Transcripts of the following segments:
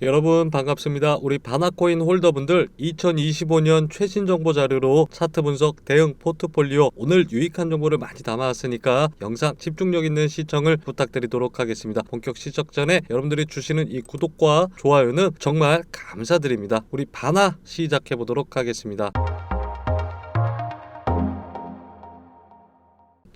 여러분 반갑습니다. 우리 바나코인 홀더분들 2025년 최신 정보 자료로 차트 분석 대응 포트폴리오 오늘 유익한 정보를 많이 담아왔으니까 영상 집중력 있는 시청을 부탁드리도록 하겠습니다. 본격 시작 전에 여러분들이 주시는 이 구독과 좋아요는 정말 감사드립니다. 우리 바나 시작해 보도록 하겠습니다.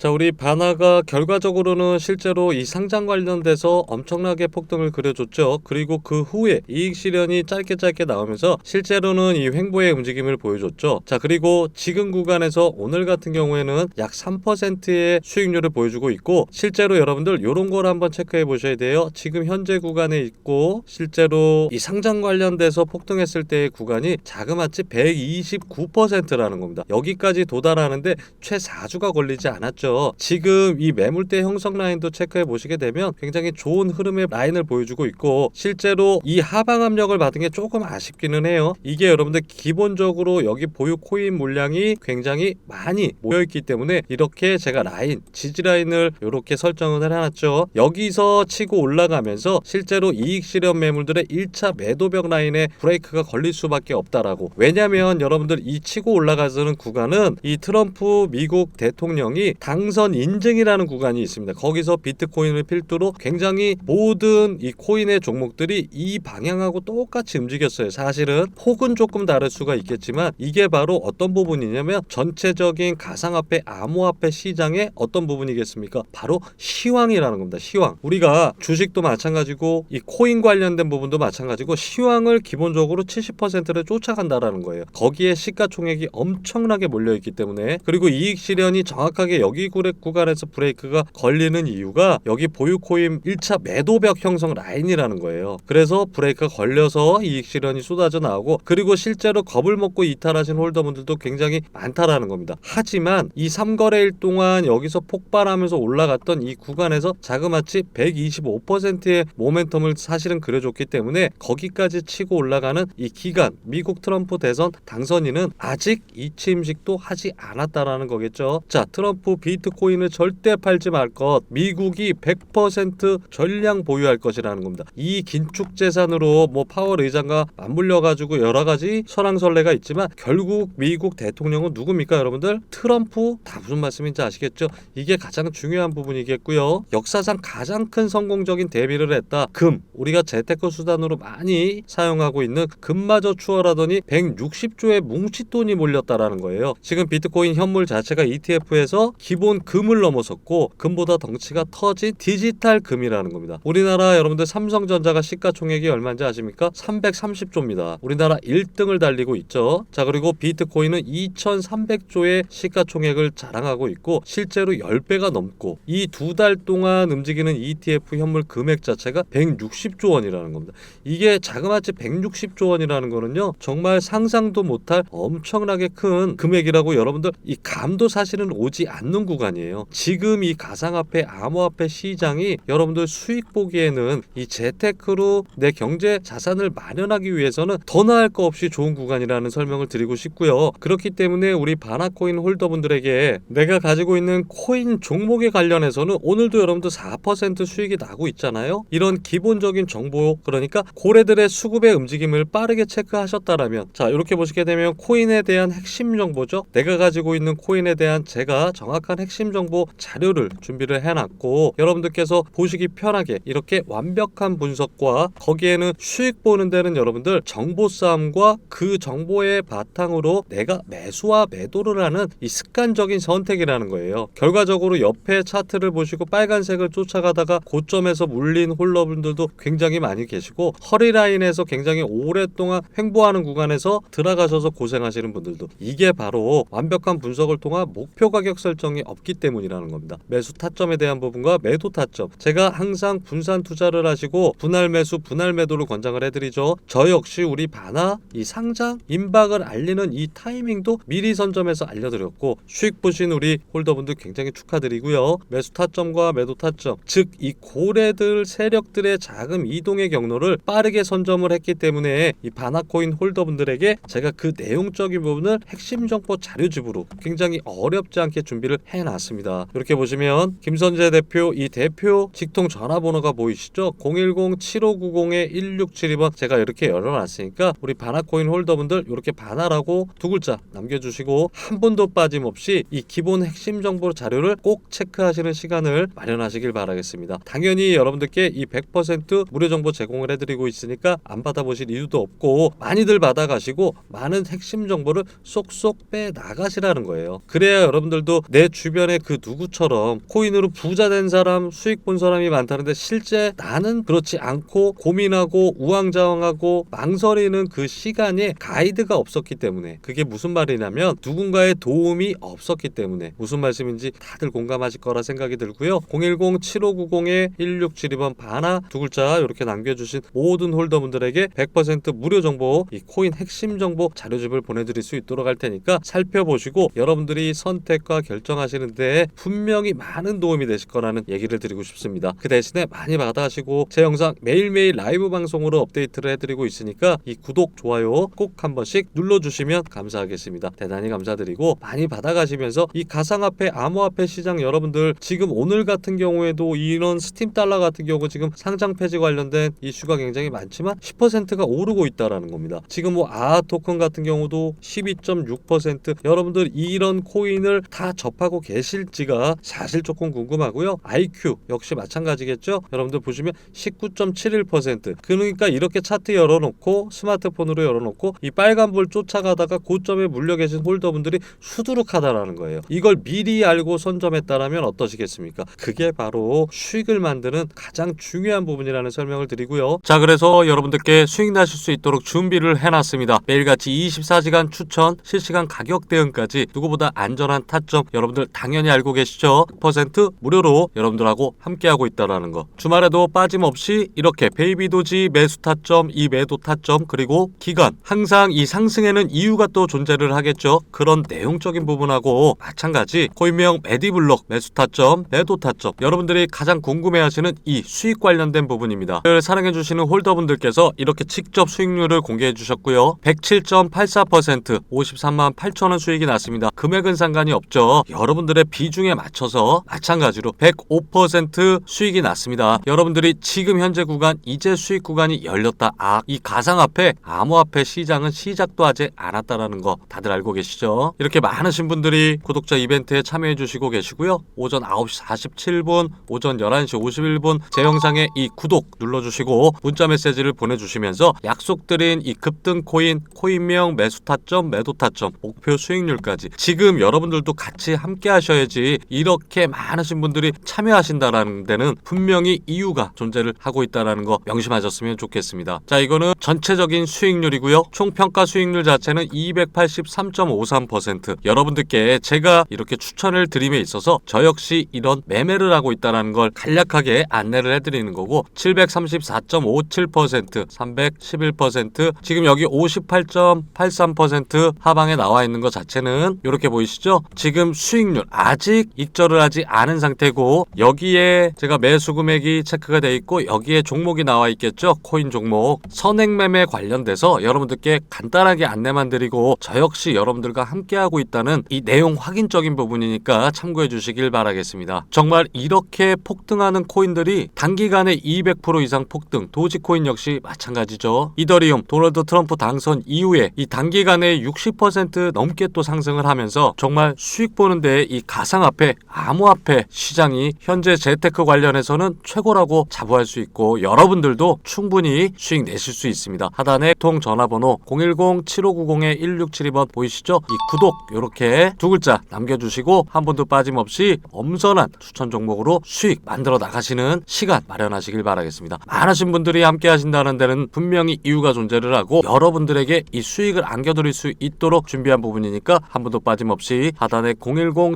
자, 우리 바나가 결과적으로는 실제로 이 상장 관련돼서 엄청나게 폭등을 그려줬죠. 그리고 그 후에 이익 실현이 짧게 짧게 나오면서 실제로는 이 횡보의 움직임을 보여줬죠. 자, 그리고 지금 구간에서 오늘 같은 경우에는 약 3%의 수익률을 보여주고 있고 실제로 여러분들 이런 걸 한번 체크해 보셔야 돼요. 지금 현재 구간에 있고 실제로 이 상장 관련돼서 폭등했을 때의 구간이 자그마치 129%라는 겁니다. 여기까지 도달하는데 최 4주가 걸리지 않았죠. 지금 이 매물대 형성 라인도 체크해 보시게 되면 굉장히 좋은 흐름의 라인을 보여주고 있고 실제로 이 하방 압력을 받은 게 조금 아쉽기는 해요. 이게 여러분들 기본적으로 여기 보유 코인 물량이 굉장히 많이 모여 있기 때문에 이렇게 제가 라인 지지 라인을 이렇게 설정을 해놨죠. 여기서 치고 올라가면서 실제로 이익 실현 매물들의 1차 매도벽 라인에 브레이크가 걸릴 수밖에 없다라고. 왜냐면 여러분들 이 치고 올라가는 구간은 이 트럼프 미국 대통령이 당선 인증이라는 구간이 있습니다. 거기서 비트코인을 필두로 굉장히 모든 이 코인의 종목들이 이 방향하고 똑같이 움직였어요. 사실은 폭은 조금 다를 수가 있겠지만 이게 바로 어떤 부분이냐면 전체적인 가상화폐 암호화폐 시장의 어떤 부분이겠습니까? 바로 시황이라는 겁니다. 시황. 우리가 주식도 마찬가지고 이 코인 관련된 부분도 마찬가지고 시황을 기본적으로 70%를 쫓아간다라는 거예요. 거기에 시가총액이 엄청나게 몰려 있기 때문에 그리고 이익 실현이 정확하게 여기 구렉 구간에서 브레이크가 걸리는 이유가 여기 보유 코인 1차 매도벽 형성 라인이라는 거예요. 그래서 브레이크가 걸려서 이익 실현이 쏟아져 나오고 그리고 실제로 겁을 먹고 이탈하신 홀더분들도 굉장히 많다라는 겁니다. 하지만 이 3거래일 동안 여기서 폭발하면서 올라갔던 이 구간에서 자그마치 125%의 모멘텀을 사실은 그려줬기 때문에 거기까지 치고 올라가는 이 기간 미국 트럼프 대선 당선인은 아직 이침식도 하지 않았다라는 거겠죠. 자 트럼프 비 트코인을 절대 팔지 말 것. 미국이 100% 전량 보유할 것이라는 겁니다. 이 긴축 재산으로 뭐 파월 의장과 맞물려 가지고 여러 가지 설왕설래가 있지만 결국 미국 대통령은 누굽니까 여러분들? 트럼프 다 무슨 말씀인지 아시겠죠? 이게 가장 중요한 부분이겠고요. 역사상 가장 큰 성공적인 대비를 했다. 금. 우리가 재테크 수단으로 많이 사용하고 있는 금마저 추월하더니 160조의 뭉칫돈이 몰렸다라는 거예요. 지금 비트코인 현물 자체가 ETF에서 기본 금을 넘어섰고 금보다 덩치가 터진 디지털 금이라는 겁니다. 우리나라 여러분들 삼성전자가 시가총액이 얼마인지 아십니까? 330조입니다. 우리나라 1등을 달리고 있죠. 자 그리고 비트코인은 2,300조의 시가총액을 자랑하고 있고 실제로 10배가 넘고 이 두 달 동안 움직이는 ETF 현물 금액 자체가 160조 원이라는 겁니다. 이게 자그마치 160조 원이라는 거는요 정말 상상도 못할 엄청나게 큰 금액이라고 여러분들 이 감도 사실은 오지 않는 구간이에요. 지금 이 가상화폐 암호화폐 시장이 여러분들 수익 보기에는 이 재테크로 내 경제 자산을 마련하기 위해서는 더 나을 거 없이 좋은 구간이라는 설명을 드리고 싶고요. 그렇기 때문에 우리 바나코인 홀더분들에게 내가 가지고 있는 코인 종목에 관련해서는 오늘도 여러분들 4% 수익이 나고 있잖아요. 이런 기본적인 정보 그러니까 고래들의 수급의 움직임을 빠르게 체크하셨다라면 자 이렇게 보시게 되면 코인에 대한 핵심 정보죠. 내가 가지고 있는 코인에 대한 제가 정확한 핵심 정보 자료를 준비를 해놨고 여러분들께서 보시기 편하게 이렇게 완벽한 분석과 거기에는 수익 보는 데는 여러분들 정보 싸움과 그 정보의 바탕으로 내가 매수와 매도를 하는 이 습관적인 선택이라는 거예요. 결과적으로 옆에 차트를 보시고 빨간색을 쫓아가다가 고점에서 물린 홀러분들도 굉장히 많이 계시고 허리 라인에서 굉장히 오랫동안 횡보하는 구간에서 들어가셔서 고생하시는 분들도 이게 바로 완벽한 분석을 통한 목표 가격 설정이 없기 때문이라는 겁니다. 매수 타점에 대한 부분과 매도 타점. 제가 항상 분산 투자를 하시고 분할 매수, 분할 매도를 권장을 해드리죠. 저 역시 우리 바나 이 상장 임박을 알리는 이 타이밍도 미리 선점해서 알려드렸고 수익 보신 우리 홀더분들 굉장히 축하드리고요. 매수 타점과 매도 타점, 즉 이 고래들 세력들의 자금 이동의 경로를 빠르게 선점을 했기 때문에 이 바나코인 홀더분들에게 제가 그 내용적인 부분을 핵심 정보 자료집으로 굉장히 어렵지 않게 준비를 해 해놨습니다. 이렇게 보시면 김선재 대표 이 대표 직통 전화번호가 보이시죠? 010-7590-1672번 제가 이렇게 열어놨으니까 우리 바나코인 홀더분들 이렇게 바나라고 두 글자 남겨주시고 한 분도 빠짐없이 이 기본 핵심 정보 자료를 꼭 체크하시는 시간을 마련하시길 바라겠습니다. 당연히 여러분들께 이 100% 무료 정보 제공을 해드리고 있으니까 안 받아보실 이유도 없고 많이들 받아가시고 많은 핵심 정보를 쏙쏙 빼 나가시라는 거예요. 그래야 여러분들도 내 주변에 그 누구처럼 코인으로 부자 된 사람, 수익 본 사람이 많다는데 실제 나는 그렇지 않고 고민하고 우왕좌왕하고 망설이는 그 시간에 가이드가 없었기 때문에 그게 무슨 말이냐면 누군가의 도움이 없었기 때문에 무슨 말씀인지 다들 공감하실 거라 생각이 들고요. 010-7590-1672번 바나 두 글자 이렇게 남겨주신 모든 홀더분들에게 100% 무료 정보 이 코인 핵심 정보 자료집을 보내드릴 수 있도록 할 테니까 살펴보시고 여러분들이 선택과 결정하시는 데 분명히 많은 도움이 되실 거라는 얘기를 드리고 싶습니다. 그 대신에 많이 받아가시고 제 영상 매일매일 라이브 방송으로 업데이트를 해드리고 있으니까 이 구독 좋아요 꼭 한 번씩 눌러주시면 감사하겠습니다. 대단히 감사드리고 많이 받아가시면서 이 가상화폐 암호화폐 시장 여러분들 지금 오늘 같은 경우에도 이런 스팀 달러 같은 경우 지금 상장 폐지 관련된 이슈가 굉장히 많지만 10%가 오르고 있다라는 겁니다. 지금 뭐 아하 토큰 같은 경우도 12.6% 여러분들 이런 코인을 다 접하고 계 실지가 사실 조금 궁금하고요. IQ 역시 마찬가지겠죠. 여러분들 보시면 19.71% 그러니까 이렇게 차트 열어놓고 스마트폰으로 열어놓고 이 빨간 불 쫓아가다가 고점에 물려 계신 홀더분들이 수두룩하다라는 거예요. 이걸 미리 알고 선점했다라면 어떠시겠습니까? 그게 바로 수익을 만드는 가장 중요한 부분이라는 설명을 드리고요. 자, 그래서 여러분들께 수익 나실 수 있도록 준비를 해놨습니다. 매일같이 24시간 추천, 실시간 가격 대응까지 누구보다 안전한 타점 여러분들 당연히 알고 계시죠? 100% 무료로 여러분들하고 함께하고 있다라는 거. 주말에도 빠짐없이 이렇게 베이비 도지 매수 타점, 이 매도 타점 그리고 기간 항상 이 상승에는 이유가 또 존재를 하겠죠. 그런 내용적인 부분하고 마찬가지 코인명 메디블록 매수 타점, 매도 타점 여러분들이 가장 궁금해하시는 이 수익 관련된 부분입니다. 를 사랑해주시는 홀더분들께서 이렇게 직접 수익률을 공개해 주셨고요. 107.84% 53만 8천 원 수익이 났습니다. 금액은 상관이 없죠. 여러분 들의 비중에 맞춰서 마찬가지로 105% 수익이 났습니다. 여러분들이 지금 현재 구간 이제 수익 구간이 열렸다. 아, 이 가상화폐, 암호화폐 시장은 시작도 하지 않았다라는 거 다들 알고 계시죠? 이렇게 많으신 분들이 구독자 이벤트에 참여해 주시고 계시고요. 오전 9시 47분, 오전 11시 51분 제 영상에 이 구독 눌러 주시고 문자 메시지를 보내 주시면서 약속드린 이 급등 코인, 코인명 매수 타점, 매도 타점, 목표 수익률까지 지금 여러분들도 같이 함께 하셔야지 이렇게 많으신 분들이 참여하신다라는 데는 분명히 이유가 존재를 하고 있다라는 거 명심하셨으면 좋겠습니다. 자, 이거는 전체적인 수익률이고요. 총 평가 수익률 자체는 283.53%. 여러분들께 제가 이렇게 추천을 드림에 있어서 저 역시 이런 매매를 하고 있다라는 걸 간략하게 안내를 해드리는 거고 734.57%, 311%, 지금 여기 58.83% 하방에 나와 있는 것 자체는 이렇게 보이시죠? 지금 수익률 아직 익절을 하지 않은 상태고 여기에 제가 매수 금액이 체크가 돼 있고 여기에 종목이 나와 있겠죠? 코인 종목 선행 매매 관련돼서 여러분들께 간단하게 안내만 드리고 저 역시 여러분들과 함께하고 있다는 이 내용 확인적인 부분이니까 참고해 주시길 바라겠습니다. 정말 이렇게 폭등하는 코인들이 단기간에 200% 이상 폭등, 도지코인 역시 마찬가지죠. 이더리움, 도널드 트럼프 당선 이후에 이 단기간에 60% 넘게 또 상승을 하면서 정말 수익 보는데 이 가상화폐, 암호화폐 시장이 현재 재테크 관련해서는 최고라고 자부할 수 있고 여러분들도 충분히 수익 내실 수 있습니다. 하단에 통 전화번호 010-7590-1672번 보이시죠? 이 구독 이렇게 두 글자 남겨주시고 한 번도 빠짐없이 엄선한 추천 종목으로 수익 만들어 나가시는 시간 마련하시길 바라겠습니다. 많으신 분들이 함께 하신다는 데는 분명히 이유가 존재를 하고 여러분들에게 이 수익을 안겨드릴 수 있도록 준비한 부분이니까 한 번도 빠짐없이 하단에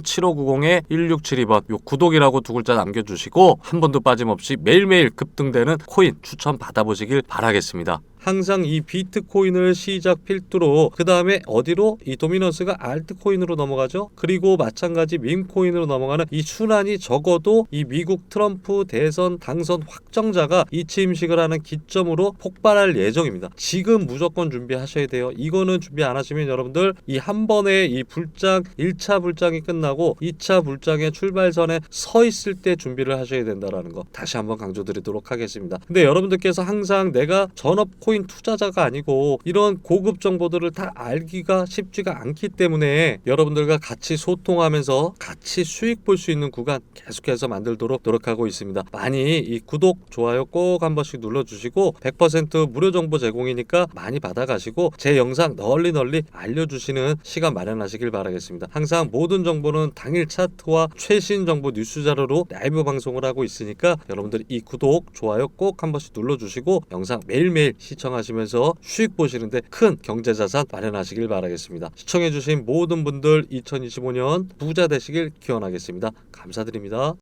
010-7590-1672번 요 구독이라고 두 글자 남겨주시고 한 번도 빠짐없이 매일매일 급등되는 코인 추천 받아보시길 바라겠습니다. 항상 이 비트코인을 시작 필두로 그 다음에 어디로 이 도미넌스가 알트코인으로 넘어가죠. 그리고 마찬가지 밈코인으로 넘어가는 이 순환이 적어도 이 미국 트럼프 대선 당선 확정자가 이 취임식을 하는 기점으로 폭발할 예정입니다. 지금 무조건 준비하셔야 돼요. 이거는 준비 안 하시면 여러분들 이 한 번에 이 불장 1차 불장이 끝나고 2차 불장의 출발선에 서 있을 때 준비를 하셔야 된다라는 거 다시 한번 강조드리도록 하겠습니다. 근데 여러분들께서 항상 내가 전업 코인 투자자가 아니고 이런 고급 정보들을 다 알기가 쉽지가 않기 때문에 여러분들과 같이 소통하면서 같이 수익 볼 수 있는 구간 계속해서 만들도록 노력하고 있습니다. 많이 이 구독, 좋아요 꼭 한 번씩 눌러주시고 100% 무료 정보 제공이니까 많이 받아가시고 제 영상 널리 널리 알려주시는 시간 마련하시길 바라겠습니다. 항상 모든 정보는 당일 차트와 최신 정보 뉴스 자료로 라이브 방송을 하고 있으니까 여러분들 이 구독, 좋아요 꼭 한 번씩 눌러주시고 영상 매일매일 시 청하시면서 수익 보시는데 큰 경제자산 마련하시길 바라겠습니다. 시청해주신 모든 분들 2025년 부자 되시길 기원하겠습니다. 감사드립니다.